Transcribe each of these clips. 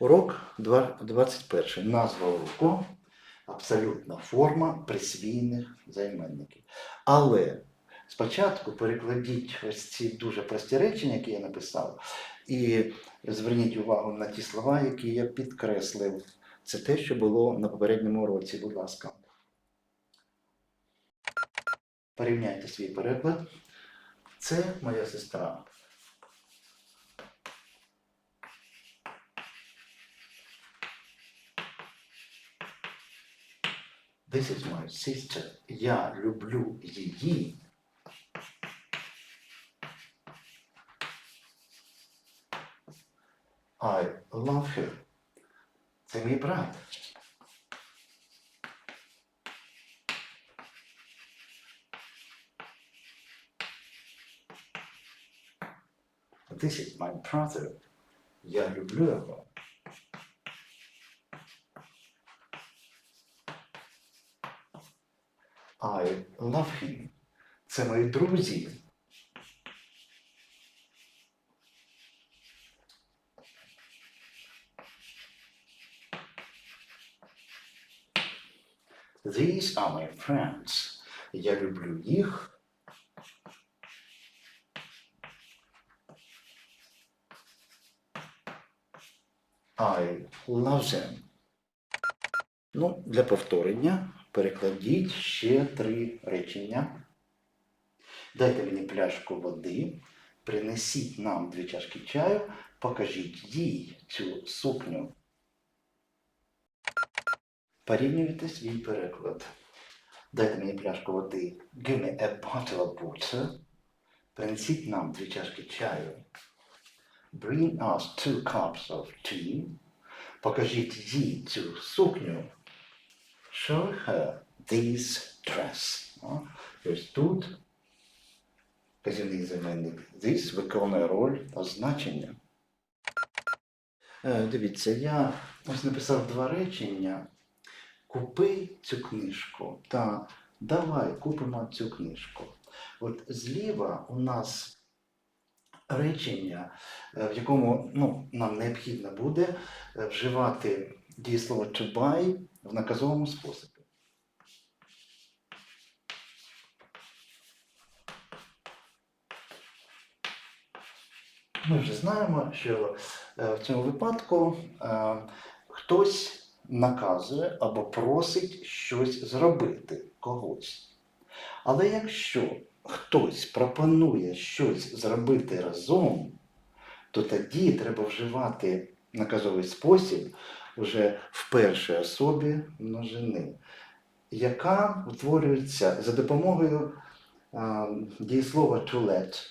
Урок 21. Назва уроку абсолютна форма присвійних займенників. Але спочатку перекладіть ось ці дуже прості речення, які я написав, і зверніть увагу на ті слова, які я підкреслив. Це те, що було на попередньому уроці, будь ласка. Порівняйте свій переклад. Це моя сестра. This is my sister. Я люблю її. I love her. Це мій брат. This is my brother. Я люблю його. I love him. Це мої друзі. These are my friends. Я люблю їх. I love them. Ну, для повторення перекладіть ще три речення. Дайте мені пляшку води, принесіть нам дві чашки чаю, покажіть їй цю сукню. Порівнюйте свій переклад. Дайте мені пляшку води. Give me a bottle of water. Принесіть нам дві чашки чаю. Bring us two cups of tea. Покажіть їй цю сукню. Show her this dress. О, і Ось тут казівний займенник this виконує роль означення. Е, Дивіться, я ось написав два речення. Купи цю книжку та давай купимо цю книжку. От зліва у нас речення, е, в якому ну, нам необхідно буде е, вживати дієслово to buy в наказовому способі. Ми вже знаємо, що е, в цьому випадку е, хтось наказує або просить щось зробити когось. Але якщо хтось пропонує щось зробити разом, то тоді треба вживати наказовий спосіб вже в першій особі множини, яка утворюється за допомогою дієслова to let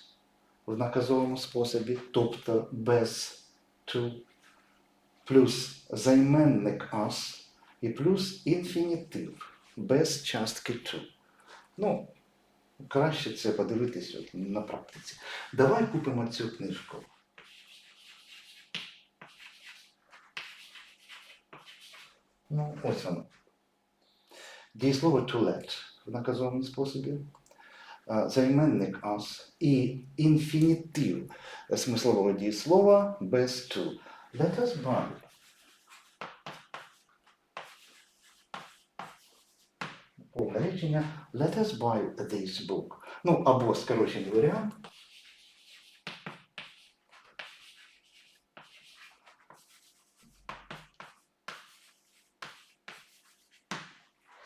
в наказовому способі, тобто без to, плюс займенник as і плюс інфінітив без частки to. Ну, краще це подивитись от на практиці. Давай купимо цю книжку. Ну, ось воно. Дієслово to let в наказовому способі, а, займенник as і інфінітив смислового дієслова без to. Let us buy. Повне речення Let us buy this book. Ну, або скорочений варіант.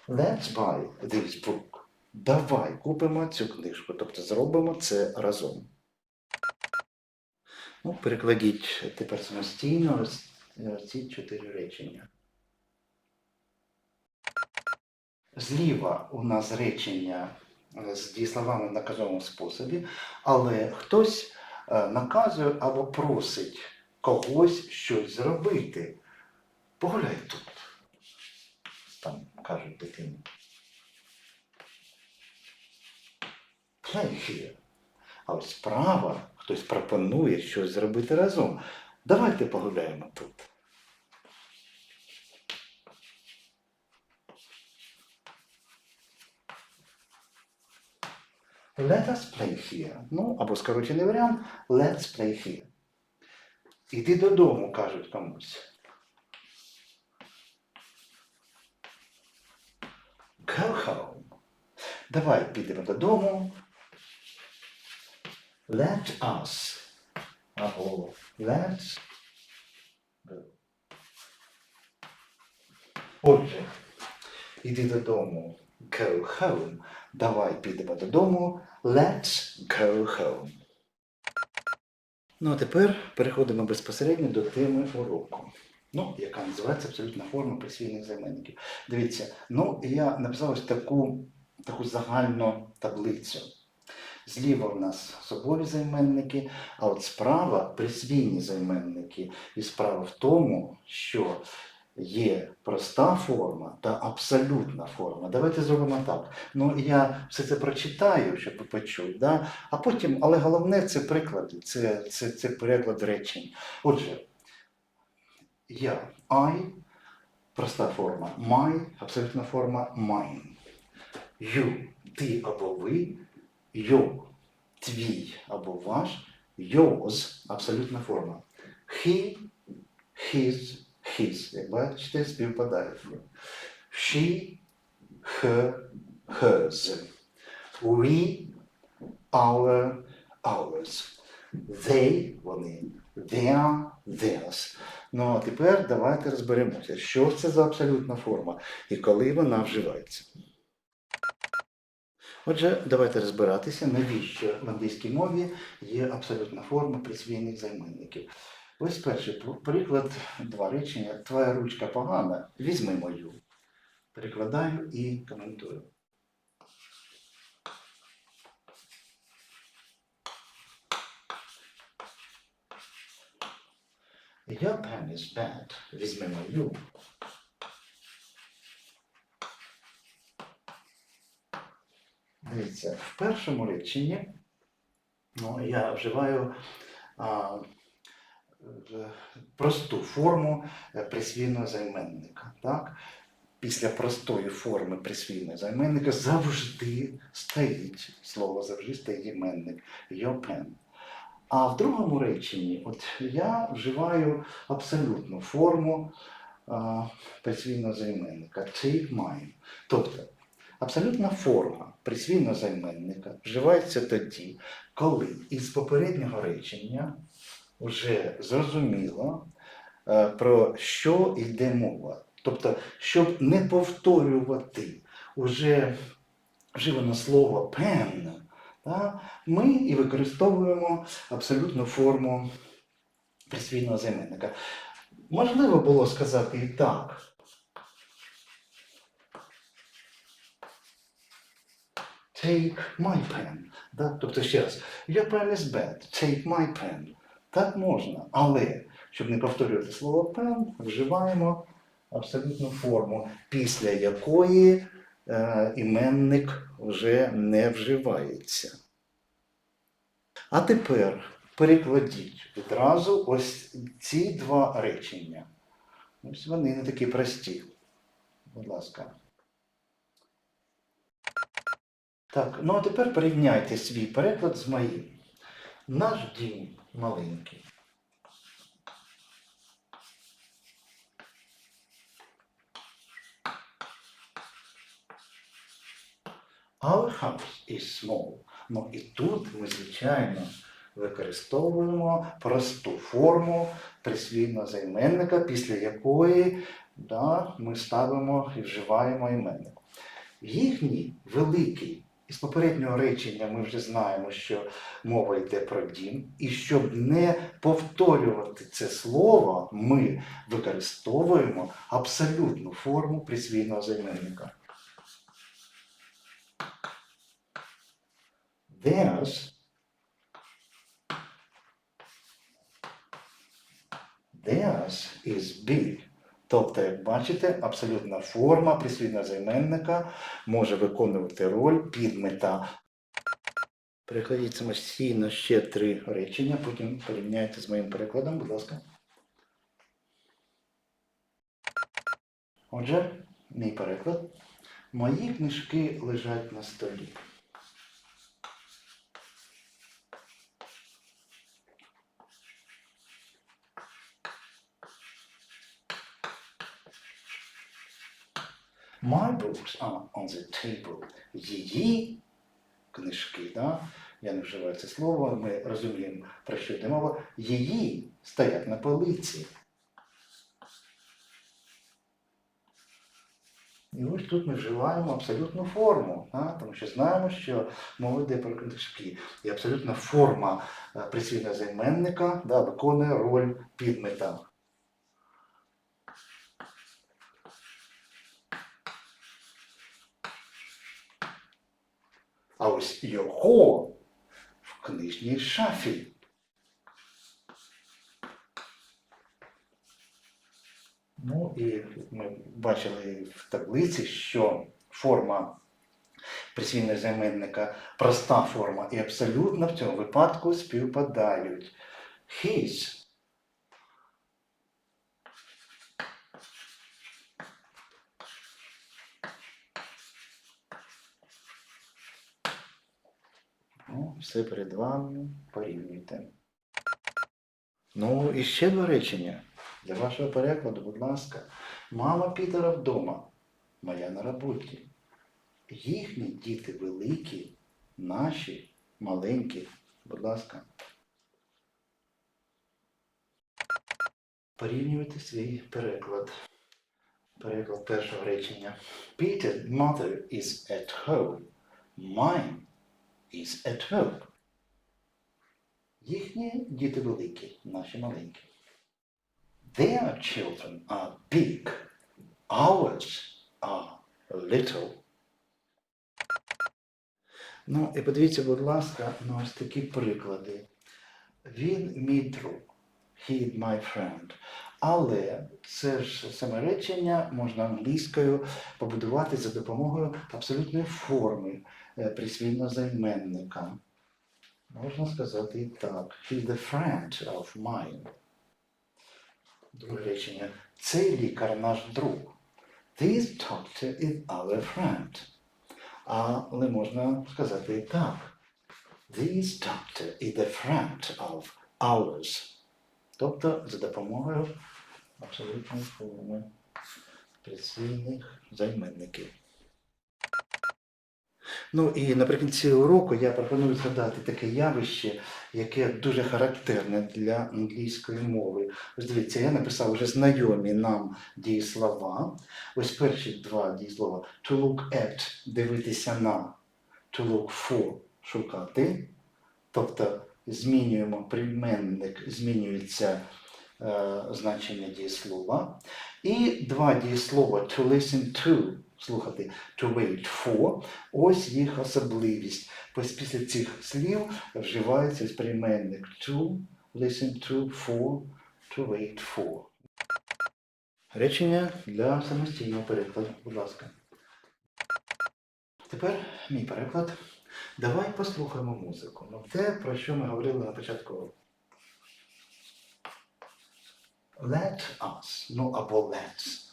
Let's buy this book. Давай купимо цю книжку. Тобто зробимо це разом. Ну, перекладіть тепер самостійно е, ці чотири речення. Зліва у нас речення е, з дієсловами в наказовому способі, але хтось е, наказує або просить когось щось зробити. Погуляй тут. Там кажуть дитині. Here. А ось справа хтось пропонує щось зробити разом. Давайте погуляємо тут. Let us play here. Ну, або скорочений варіант Let's play here. Іди додому, кажуть комусь. Home. Давай підемо додому. Let us. Або let's go. Отже, іди додому. Go home. Давай підемо додому. Let's go home. Ну, а тепер переходимо безпосередньо до теми уроку. Ну, яка називається абсолютна форма присвійних займенників. Дивіться, ну я написав ось таку, таку загальну таблицю. Зліва в нас особові займенники, а от справа присвійні займенники. І справа в тому, що є проста форма та абсолютна форма. Давайте зробимо так. Ну, я все це прочитаю, щоб ви почули, да? а потім, але головне це приклади, це, це, це переклад речень. Отже, я, I, проста форма my, абсолютна форма mine. You, ти або ви, your, твій або ваш, yours, абсолютна форма. He, his, his. Як бачите, співпадають. She, her, hers. We, our, ours. They, вони, their, theirs. Ну а тепер давайте розберемося, що це за абсолютна форма і коли вона вживається. Отже, давайте розбиратися, навіщо в англійській мові є абсолютна форма присвійних займенників. Ось перший приклад, два речення. Твоя ручка погана, візьми мою. Перекладаю і коментую. Your pen is bad. Візьми мою. Дивіться, в першому реченні ну, я вживаю а, просту форму е, присвійного займенника. Так? Після простої форми присвійного займенника завжди стоїть слово, завжди стоїть іменник your pen. А в другому реченні от я вживаю абсолютну форму присвійного займенника take mine. Тобто абсолютна форма присвійного займенника вживається тоді, коли із попереднього речення вже зрозуміло, е, про що йде мова. Тобто, щоб не повторювати уже вживане слово та, ми і використовуємо абсолютну форму присвійного займенника. Можливо було сказати і так. Take my pen. Да? Тобто ще раз, your pen is bad, take my pen. Так можна, але щоб не повторювати слово pen, вживаємо абсолютну форму, після якої іменник вже не вживається. А тепер перекладіть відразу ось ці два речення. Ось вони не такі прості. Будь ласка. Так, ну а тепер порівняйте свій переклад з моїм. Наш дім маленький. Our house is small. Ну і тут ми, звичайно, використовуємо просту форму присвійного займенника, після якої да, ми ставимо і вживаємо іменник. Їхній великий, із попереднього речення ми вже знаємо, що мова йде про дім, і щоб не повторювати це слово, ми використовуємо абсолютну форму присвійного займенника. Theirs Theirs is big. Тобто, як бачите, абсолютна форма прислівного займенника може виконувати роль підмета. Перекладіть самостійно ще три речення, потім порівняйте з моїм перекладом, будь ласка. Отже, мій переклад. Мої книжки лежать на столі. My books are on the table. Її книжки, да? я не вживаю це слово, ми розуміємо, про що йде мова. Її стоять на полиці. І ось тут ми вживаємо абсолютну форму, да? тому що знаємо, що мова йде про книжки. І абсолютна форма е, присвійного займенника да, виконує роль підмета. А ось його в книжній шафі. Ну і ми бачили в таблиці, що форма присвійного займенника проста форма і абсолютно в цьому випадку співпадають. His. Ну, все перед вами порівнюйте. Ну, і ще два речення. Для вашого перекладу, будь ласка. Мама Пітера вдома, моя на роботі. Їхні діти великі, наші маленькі. Будь ласка. Порівнюйте свій переклад. Переклад першого речення. Peter's mother is at home. Mine is at work. Їхні діти великі, наші маленькі. Their children are big. Ours are little. Ну, і подивіться, будь ласка, на ось такі приклади. Він мій друг. He my friend. Але це ж саме речення можна англійською побудувати за допомогою абсолютної форми е, присвійного займенника. Можна сказати і так. He's the friend of mine. Друге речення. Цей лікар наш друг. This doctor is our friend. Але можна сказати і так. This doctor is the friend of ours. Тобто за допомогою абсолютної форми присвійних займенників. Ну і наприкінці уроку я пропоную згадати таке явище, яке дуже характерне для англійської мови. Ось дивіться, я написав вже знайомі нам дієслова. Ось перші два дієслова to look at дивитися на, to look for шукати. Тобто змінюємо прийменник, змінюється значення дієслова. І два дієслова to listen to, слухати, to wait for. Ось їх особливість. Після цих слів вживається прийменник to, listen to, for, to wait for. Речення для самостійного перекладу, будь ласка. Тепер мій переклад. Давай послухаємо музику. Ну, те, про що ми говорили на початку Let us, ну або let's.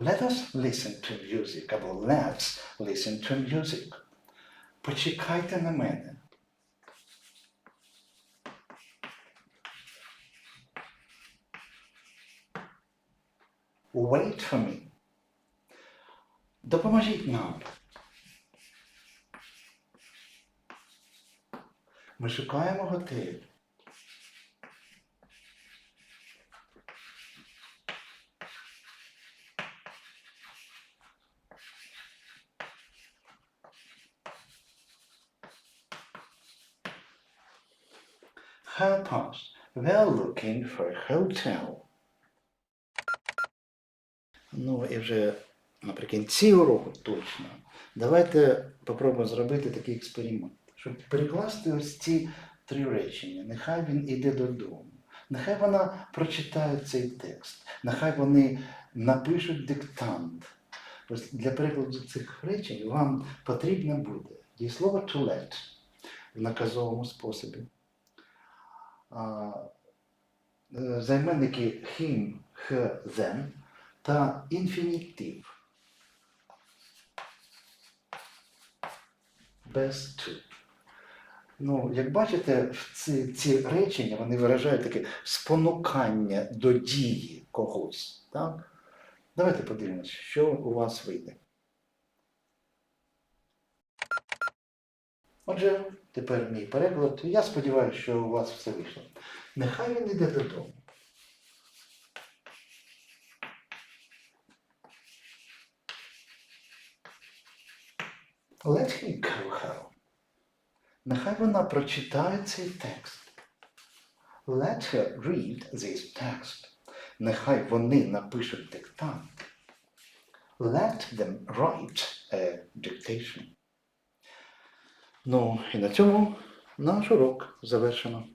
Let us listen to music або let's listen to music. Почекайте на мене. Wait for me. Допоможіть нам. Ми шукаємо готель. Help us. We're looking for a hotel. Ну і вже наприкінці уроку точно. Давайте попробуємо зробити такий експеримент, щоб перекласти ось ці три речення. Нехай він іде додому. Нехай вона прочитає цей текст, нехай вони напишуть диктант. Ось для перекладу цих речень вам потрібно буде дієслово to let в наказовому способі. Е, Займенники him, her, them та інфінітив. Без to. Ну, як бачите, ці, ці речення вони виражають таке спонукання до дії когось. Так? Давайте подивимось, що у вас вийде. Отже, тепер мій переклад. Я сподіваюся, що у вас все вийшло. Нехай він йде додому. Let him go home. Нехай вона прочитає цей текст. Let her read this text. Нехай вони напишуть диктант. Let them write a dictation. Ну, і на цьому наш урок завершено.